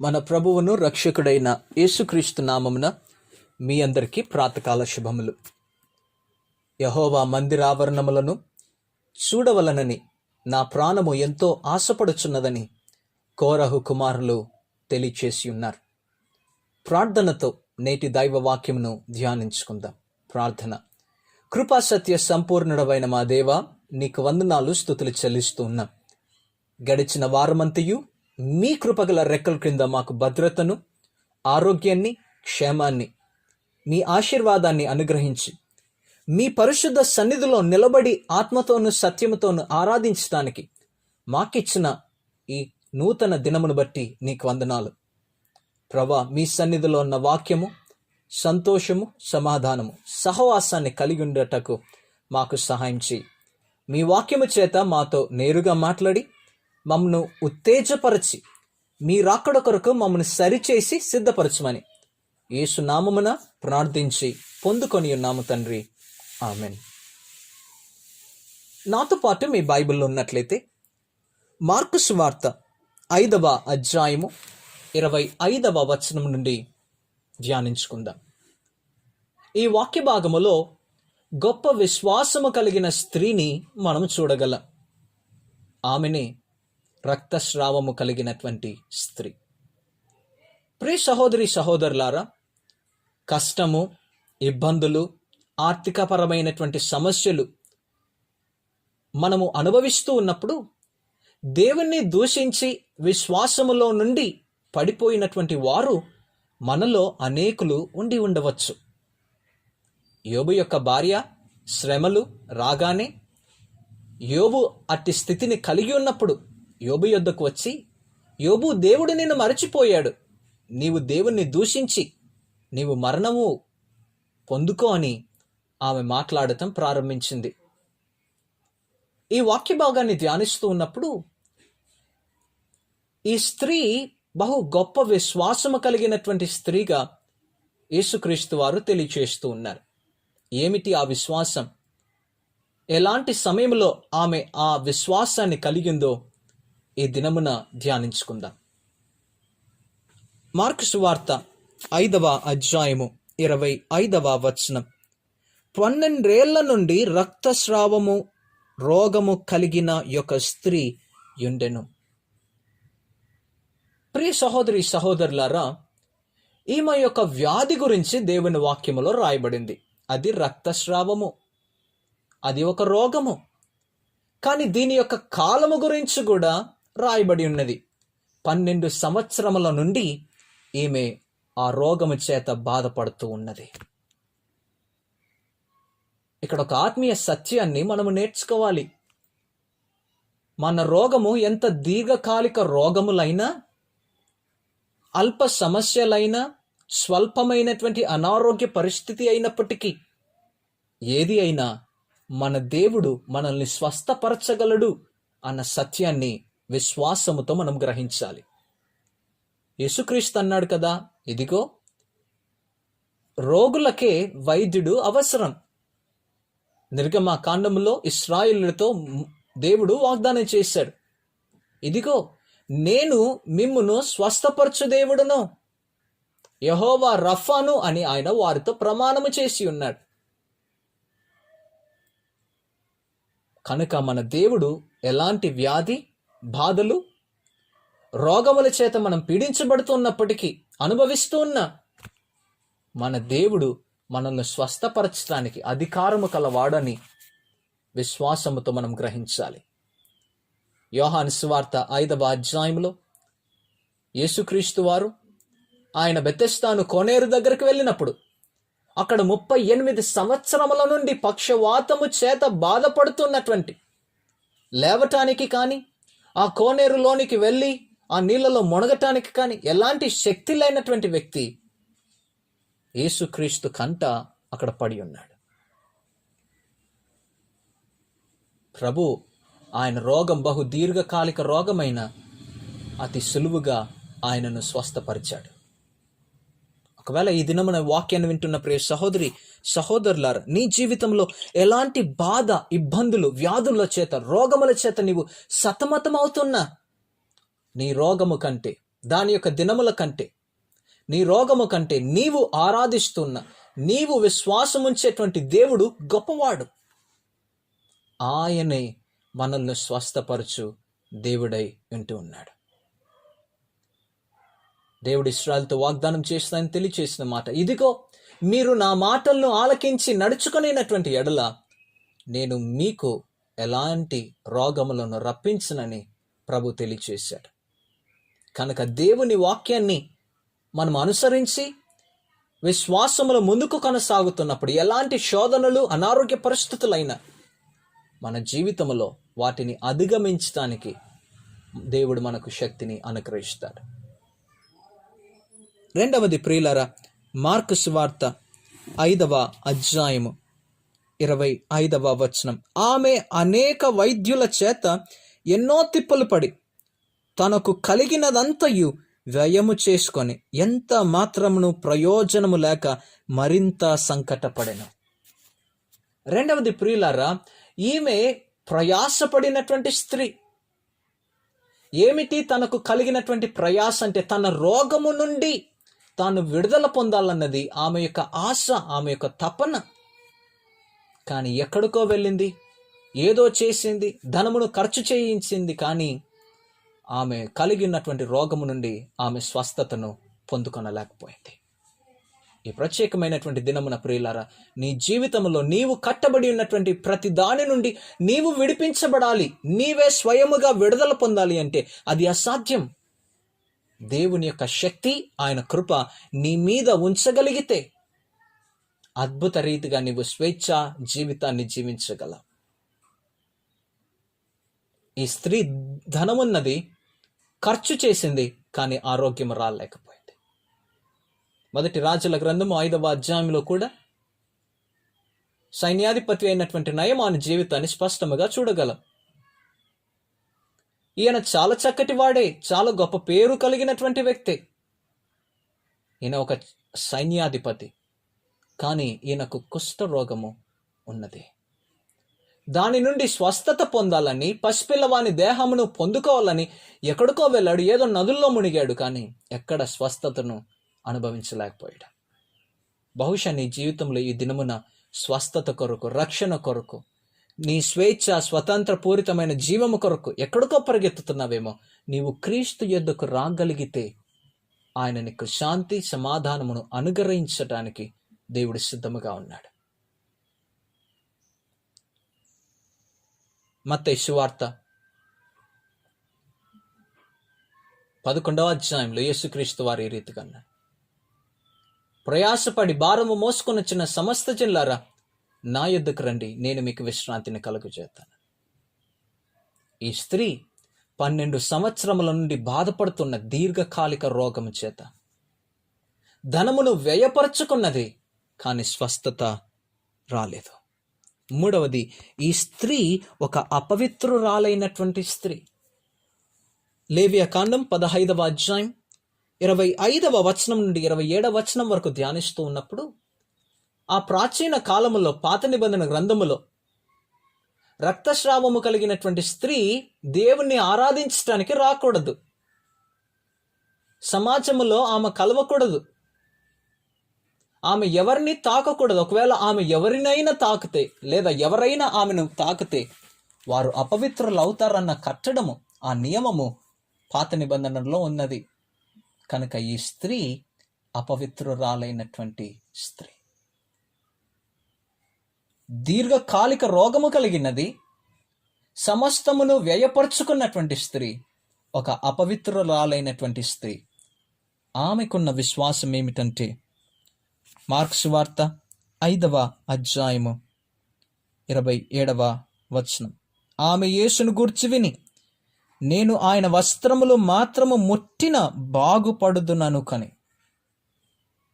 మన ప్రభువును రక్షకుడైన యేసుక్రీస్తు నామమున మీ అందరికీ ప్రాతకాల శుభములు. యహోవా మందిరావరణములను చూడవలనని నా ప్రాణము ఎంతో ఆశపడుచున్నదని కోరహు కుమారులు తెలియచేసి ఉన్నారు. ప్రార్థనతో నేటి దైవ వాక్యమును ధ్యానించుకుందాం. ప్రార్థన. కృపా సత్య సంపూర్ణుడమైన మా దేవ నీకు వందనాలు స్థుతులు చెల్లిస్తూ ఉన్నాం. గడిచిన వారమంతయు మీ కృపగల రెక్కల క్రింద మాకు భద్రతను ఆరోగ్యాన్ని క్షేమాన్ని మీ ఆశీర్వాదాన్ని అనుగ్రహించి మీ పరిశుద్ధ సన్నిధిలో నిలబడి ఆత్మతోను సత్యముతోను ఆరాధించడానికి మాకిచ్చిన ఈ నూతన దినమును బట్టి నీకు వందనాలు. ప్రభా మీ సన్నిధిలో ఉన్న వాక్యము సంతోషము సమాధానము సహవాసాన్ని కలిగి ఉండటకు మాకు సహాయం చేయి మీ వాక్యము చేత మాతో నేరుగా మాట్లాడి మమ్మను ఉత్తేజపరచి మీ రాకడ కొరకు మమ్మల్ని సరిచేసి సిద్ధపరచమని. ఏసునామమున ప్రార్థించి పొందుకొని ఉన్నాము తండ్రి. ఆమెన్. నాతో పాటు మీ బైబిల్లో ఉన్నట్లయితే మార్కుస్ వార్త ఐదవ అధ్యాయము ఇరవై ఐదవ వచనం నుండి ధ్యానించుకుందాం. ఈ వాక్య భాగములో గొప్ప విశ్వాసము కలిగిన స్త్రీని మనం చూడగలం. ఆమెనే రక్తస్రావము కలిగినటువంటి స్త్రీ. ప్రియ సహోదరి సహోదరులారా కష్టము ఇబ్బందులు ఆర్థికపరమైనటువంటి సమస్యలు మనము అనుభవిస్తూ ఉన్నప్పుడు దేవుణ్ణి దూషించి విశ్వాసములో నుండి పడిపోయినటువంటి వారు మనలో అనేకులు ఉండి ఉండవచ్చు. యోబు యొక్క భార్య శ్రమలు రాగానే యోబు అట్టి స్థితిని కలిగి ఉన్నప్పుడు యోబు యొద్దకు వచ్చి యోబు దేవుడు నిన్ను మరచిపోయాడు. నీవు దేవుణ్ణి దూషించి నీవు మరణము పొందుకో అని ఆమె మాట్లాడటం ప్రారంభించింది. ఈ వాక్య భాగాన్ని ధ్యానిస్తూ ఉన్నప్పుడు ఈ స్త్రీ బహు గొప్ప విశ్వాసము కలిగినటువంటి స్త్రీగా యేసుక్రీస్తు వారు తెలియచేస్తూ ఉన్నారు. ఏమిటి ఆ విశ్వాసం? ఎలాంటి సమయంలో ఆమె ఆ విశ్వాసాన్ని కలిగిందో ఈ దినమున ధ్యానించుకుందాం. మార్కు సువార్త ఐదవ అధ్యాయము ఇరవై ఐదవ వచనం. పన్నెండేళ్ళ నుండి రక్తస్రావము రోగము కలిగిన యొక్క స్త్రీ యుండెను. ప్రియ సహోదరి సహోదరులారా ఈమె యొక్క వ్యాధి గురించి దేవుని వాక్యములో రాయబడింది. అది రక్తస్రావము అది ఒక రోగము. కానీ దీని యొక్క కాలము గురించి కూడా రాయబడి ఉన్నది. పన్నెండు సంవత్సరముల నుండి ఈమె ఆ రోగము చేత బాధపడుతూ ఉన్నది. ఇక్కడ ఒక ఆత్మీయ సత్యాన్ని మనము నేర్చుకోవాలి. మన రోగము ఎంత దీర్ఘకాలిక రోగములైనా అల్ప సమస్యలైనా స్వల్పమైనటువంటి అనారోగ్య పరిస్థితి అయినప్పటికీ ఏది అయినా మన దేవుడు మనల్ని స్వస్థపరచగలడు అన్న సత్యాన్ని విశ్వాసముతో మనం గ్రహించాలి. యేసుక్రీస్తు అన్నాడు కదా ఇదిగో రోగులకే వైద్యుడు అవసరం. నిర్గమ కాండములో ఇస్రాయిలుతో దేవుడు వాగ్దానం చేశాడు. ఇదిగో నేను మిమ్మును స్వస్థపరచు దేవుడును. యహోవా రఫాను అని ఆయన వారితో ప్రమాణము చేసి ఉన్నాడు. కనుక మన దేవుడు ఎలాంటి వ్యాధి బాధలు రోగముల చేత మనం పీడించబడుతున్నప్పటికీ అనుభవిస్తూ ఉన్న మన దేవుడు మనల్ని స్వస్థపరచడానికి అధికారము కలవాడని విశ్వాసముతో మనం గ్రహించాలి. యోహాను సువార్త ఐదవ అధ్యాయంలో యేసుక్రీస్తు వారు ఆయన బెత్తెస్తాను కోనేరు దగ్గరకు వెళ్ళినప్పుడు అక్కడ ముప్పై ఎనిమిది సంవత్సరముల నుండి పక్షవాతము చేత బాధపడుతున్నటువంటి లేవటానికి కానీ ఆ కోనేరులోనికి వెళ్ళి ఆ నీళ్ళలో మునగటానికి కానీ ఎలాంటి శక్తి లేనటువంటి వ్యక్తి యేసుక్రీస్తు కంట అక్కడ పడి ఉన్నాడు. ప్రభు ఆయన రోగం బహు దీర్ఘకాలిక రోగమైన అతి సులువుగా ఆయనను స్వస్థపరిచాడు. ఒకవేళ ఈ దినమున వాక్యాన్ని వింటున్న ప్రియ సహోదరి సహోదరులారు నీ జీవితంలో ఎలాంటి బాధ ఇబ్బందులు వ్యాధుల చేత రోగముల చేత నీవు సతమతమవుతున్నా? నీ రోగము కంటే దాని యొక్క దినముల కంటే నీ రోగము కంటే నీవు ఆరాధిస్తున్న నీవు విశ్వాసముంచేటువంటి దేవుడు గొప్పవాడు. ఆయనే మనల్ని స్వస్థపరచు దేవుడై ఉంటూ ఉన్నాడు. దేవుడు ఇస్రాయల్తో వాగ్దానం చేస్తానని తెలియచేసిన మాట. ఇదిగో మీరు నా మాటలను ఆలకించి నడుచుకునేటటువంటి ఎడల నేను మీకు ఎలాంటి రోగములను రప్పించనని ప్రభు తెలియచేశాడు. కనుక దేవుని వాక్యాన్ని మనం అనుసరించి విశ్వాసముల ముందుకు కొనసాగుతున్నప్పుడు ఎలాంటి శోధనలు అనారోగ్య పరిస్థితులైనా మన జీవితంలో వాటిని అధిగమించడానికి దేవుడు మనకు శక్తిని అనుగ్రహిస్తాడు. రెండవది ప్రియులర మార్కు సువార్త ఐదవ అధ్యాయము ఇరవై ఐదవ వచనం. ఆమె అనేక వైద్యుల చేత ఎన్నో తిప్పలు పడి తనకు కలిగినదంతయు వ్యయము చేసుకొని ఎంత మాత్రమును ప్రయోజనము లేక మరింత సంకటపడెను. రెండవది ప్రియులారా ఈమె ప్రయాసపడినటువంటి స్త్రీ. ఏమిటి తనకు కలిగినటువంటి ప్రయాస అంటే తన రోగము నుండి తాను విడుదల పొందాలన్నది ఆమె యొక్క ఆశ ఆమె యొక్క తపన. కానీ ఎక్కడికో వెళ్ళింది ఏదో చేసింది ధనమును ఖర్చు చేయించింది కానీ ఆమె కలిగి ఉన్నటువంటి రోగము నుండి ఆమె స్వస్థతను పొందుకొనలేకపోయింది. ఈ ప్రత్యేకమైనటువంటి దినమున ప్రియులారా నీ జీవితంలో నీవు కట్టబడి ఉన్నటువంటి ప్రతి దాని నుండి నీవు విడిపించబడాలి నీవే స్వయముగా విడుదల పొందాలి అంటే అది అసాధ్యం. దేవుని యొక్క శక్తి ఆయన కృప నీ మీద ఉంచగలిగితే అద్భుత రీతిగా నీవు స్వేచ్ఛ జీవితాన్ని జీవించగల ఈ స్త్రీ ధనమున్నది ఖర్చు చేసింది కానీ ఆరోగ్యం రాలేకపోయింది. మొదటి రాజుల గ్రంథము ఐదవ అధ్యాయంలో కూడా సైన్యాధిపతి అయినటువంటి నయమాని జీవితాన్ని స్పష్టముగా చూడగలం. ఈయన చాలా చక్కటి వాడే చాలా గొప్ప పేరు కలిగినటువంటి వ్యక్తి. ఈయన ఒక సైన్యాధిపతి. కానీ ఈయనకు కుష్ఠ రోగము ఉన్నది. దాని నుండి స్వస్థత పొందాలని పసిపిల్లవాని దేహమును పొందుకోవాలని ఎక్కడికో వెళ్ళాడు ఏదో నదుల్లో మునిగాడు కానీ ఎక్కడ స్వస్థతను అనుభవించలేకపోయాడు. బహుశా నీ జీవితంలో ఈ దినమున స్వస్థత కొరకు రక్షణ కొరకు నీ స్వేచ్ఛ స్వతంత్ర పూరితమైన జీవము కొరకు ఎక్కడికో పరిగెత్తుతున్నావేమో నీవు క్రీస్తు యొద్దకు రాగలిగితే ఆయన నీకు శాంతి సమాధానమును అనుగ్రహించటానికి దేవుడు సిద్ధముగా ఉన్నాడు. మత శువార్త పదకొండవ అధ్యాయంలో యేసుక్రీస్తు వారు ఈ రీతిగా అన్నారు. ప్రయాసపడి భారము మోసుకొని వచ్చిన సమస్త జిల్లారా నా యుద్ధకు రండి నేను మీకు విశ్రాంతిని కలుగు చేస్తాను ఈ స్త్రీ పన్నెండు సంవత్సరముల నుండి బాధపడుతున్న దీర్ఘకాలిక రోగము చేత ధనమును వ్యయపరచుకున్నది కానీ స్వస్థత రాలేదు. మూడవది ఈ స్త్రీ ఒక అపవిత్రురాలైనటువంటి స్త్రీ. లేవియ కాండం పదహైదవ అధ్యాయం ఇరవై ఐదవ వచనం నుండి ఇరవై ఏడవ వచనం వరకు ధ్యానిస్తూ ఉన్నప్పుడు ఆ ప్రాచీన కాలములో పాత నిబంధన గ్రంథములో రక్తస్రావము కలిగినటువంటి స్త్రీ దేవుణ్ణి ఆరాధించటానికి రాకూడదు. సమాజములో ఆమె కలవకూడదు. ఆమె ఎవరిని తాకకూడదు. ఒకవేళ ఆమె ఎవరినైనా తాకితే లేదా ఎవరైనా ఆమెను తాకితే వారు అపవిత్రులు అవుతారన్న కట్టడము ఆ నియమము పాత నిబంధనలో ఉన్నది. కనుక ఈ స్త్రీ అపవిత్రురాలైనటువంటి స్త్రీ. దీర్ఘకాలిక రోగము కలిగినది సమస్తమును వ్యయపరుచుకున్నటువంటి స్త్రీ ఒక అపవిత్రురాలైనటువంటి స్త్రీ. ఆమెకున్న విశ్వాసం ఏమిటంటే మార్క్స్ వార్త ఐదవ అధ్యాయము ఇరవై ఏడవ వచనం. ఆమె యేసును గూర్చి విని నేను ఆయన వస్త్రములు మాత్రము ముట్టిన బాగుపడుదునను కని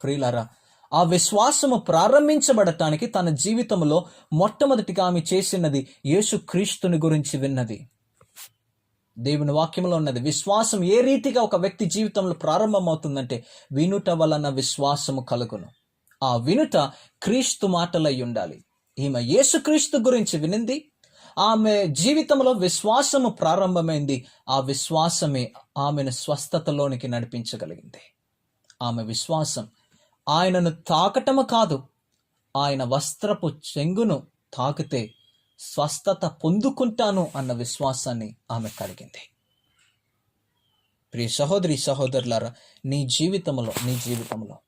ప్రియులారా ఆ విశ్వాసము ప్రారంభించబడటానికి తన జీవితంలో మొట్టమొదటిగా ఆమె చేసినది యేసు క్రీస్తుని గురించి విన్నది. దేవుని వాక్యంలో ఉన్నది విశ్వాసం ఏ రీతిగా ఒక వ్యక్తి జీవితంలో ప్రారంభమవుతుందంటే వినుట వలన విశ్వాసము కలుగును. ఆ వినుట క్రీస్తు మాటలై ఉండాలి. ఈమె యేసుక్రీస్తు గురించి వినింది. ఆమె జీవితంలో విశ్వాసము ప్రారంభమైంది. ఆ విశ్వాసమే ఆమెను స్వస్థతలోనికి నడిపించగలిగింది. ఆమె విశ్వాసం ఆయనను తాకటము కాదు. ఆయన వస్త్రపు చెంగును తాకితే స్వస్థత పొందుకుంటాను అన్న విశ్వాసాన్ని ఆమె కలిగింది. ప్రియ సహోదరి సహోదరులారా నీ జీవితంలో నీ జీవితంలో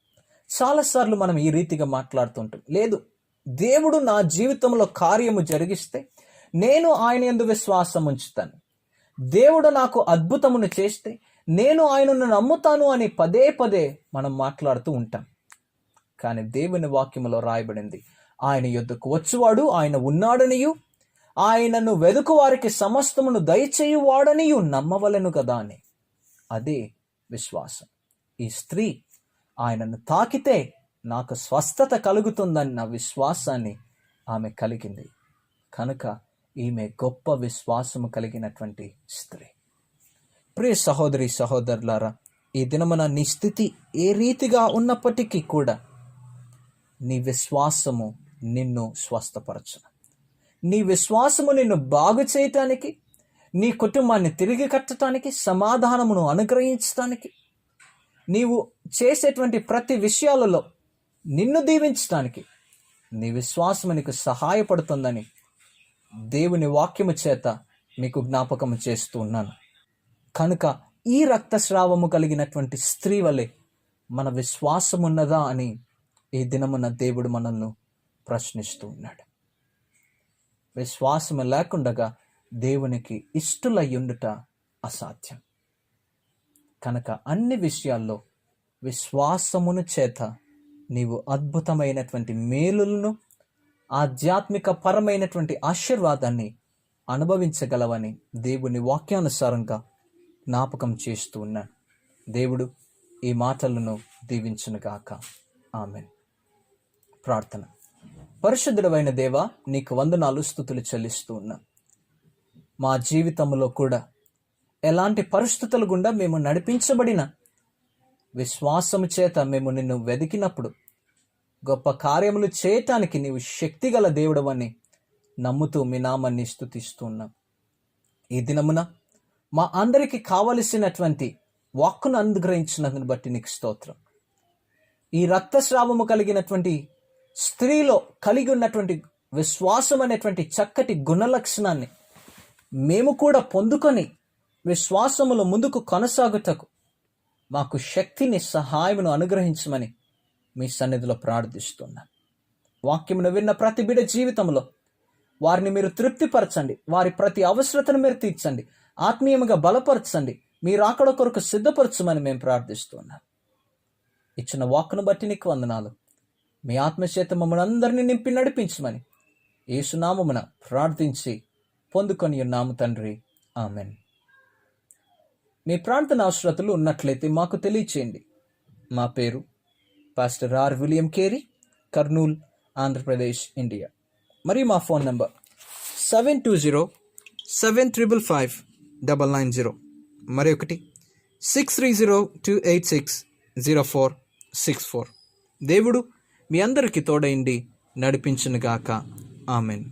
చాలాసార్లు మనం ఈ రీతిగా మాట్లాడుతుంటాం. లేదు దేవుడు నా జీవితంలో కార్యము జరిగిస్తే నేను ఆయన ఎందు విశ్వాసం ఉంచుతాను. దేవుడు నాకు అద్భుతమును చేస్తే నేను ఆయనను నమ్ముతాను అని పదే పదే మనం మాట్లాడుతూ ఉంటాం. కానీ దేవుని వాక్యములో రాయబడింది. ఆయన యొద్దకు వచ్చువాడు ఆయన ఉన్నాడనియు. ఆయనను వెదుకు వారికి సమస్తమును దయచేయువాడనియు నమ్మవలెను కదా అని. అదే విశ్వాసం. ఈ స్త్రీ ఆయనను తాకితే నాకు స్వస్థత కలుగుతుందన్న విశ్వాసాన్ని ఆమె కలిగింది. కనుక ఈమె గొప్ప విశ్వాసము కలిగినటువంటి స్త్రీ. ప్రియ సహోదరి సహోదరులారా ఈ దినమున నీ స్థితి ఏ రీతిగా ఉన్నప్పటికీ కూడా నీ విశ్వాసము నిన్ను స్వస్థపరచును. నీ విశ్వాసము నిన్ను బాగు చేయటానికి నీ కుటుంబాన్ని తిరిగి కట్టడానికి సమాధానమును అనుగ్రహించటానికి నీవు చేసేటువంటి ప్రతి విషయాలలో నిన్ను దీవించటానికి నీ విశ్వాసము నీకు సహాయపడుతుందని దేవుని వాక్యము చేత మీకు జ్ఞాపకము చేస్తూ ఉన్నాను. కనుక ఈ రక్తస్రావము కలిగినటువంటి స్త్రీ వలె మన విశ్వాసం ఉన్నదా అని ఈ దినమున దేవుడు మనల్ని ప్రశ్నిస్తూ ఉన్నాడు. విశ్వాసము లేకుండగా దేవునికి ఇష్టలయ్యుండుట అసాధ్యం. కనుక అన్ని విషయాల్లో విశ్వాసమును చేత నీవు అద్భుతమైనటువంటి మేలులను ఆధ్యాత్మిక పరమైనటువంటి ఆశీర్వాదాన్ని అనుభవించగలవని దేవుని వాక్యానుసారంగా జ్ఞాపకం చేస్తూ ఉన్నాను దేవుడు ఈ మాటలను దీవించునుగాక. ఆమెన్. ప్రార్థన. పరిశుద్ధుడమైన దేవ నీకు వందనాలు స్థుతులు చెల్లిస్తూ ఉన్నా. మా జీవితంలో కూడా ఎలాంటి పరిస్థితుల గుండా మేము నడిపించబడిన విశ్వాసము చేత మేము నిన్ను వెతికినప్పుడు గొప్ప కార్యములు చేయటానికి నీవు శక్తిగల దేవుడవని నమ్ముతూ మీ నామాన్ని స్థుతిస్తూ ఉన్నాం. ఈ దినమున మా అందరికీ కావలసినటువంటి వాక్కును అనుగ్రహించినందుని బట్టి నీకు స్తోత్రం. ఈ రక్తస్రావము కలిగినటువంటి స్త్రీలో కలిగి ఉన్నటువంటి విశ్వాసం అనేటువంటి చక్కటి గుణలక్షణాన్ని మేము కూడా పొందుకొని విశ్వాసములో ముందుకు కొనసాగుటకు మాకు శక్తిని సహాయమును అనుగ్రహించమని మీ సన్నిధిలో ప్రార్థిస్తున్నాను వాక్యమును విన్న ప్రతి బిడ జీవితంలో వారిని మీరు తృప్తిపరచండి. వారి ప్రతి అవసరతను మీరు తీర్చండి. ఆత్మీయముగా బలపరచండి. మీరు అక్కడ కొరకు సిద్ధపరచమని మేము ప్రార్థిస్తున్నాం. ఇచ్చిన వాక్కును బట్టి నీకు వందనాలు. మీ ఆత్మచేత మమ్మల్ని అందరినీ నింపి నడిపించమని. ఏసునామమున ప్రార్థించి పొందుకొని ఉన్నాము తండ్రి. ఆమెన్. మీ ప్రార్థన అవసరతలు ఉన్నట్లయితే మాకు తెలియచేయండి. మా పేరు pastor R William Carey Kurnool Andhra Pradesh India. మరి మా phone number seven two zero seven triple five double nine zero. మరి ఒకటి six three zero two eight six zero four six four. దేవుడు మీ అందరికీ తోడైండి నడిపించునుగాక. ఆమెన్.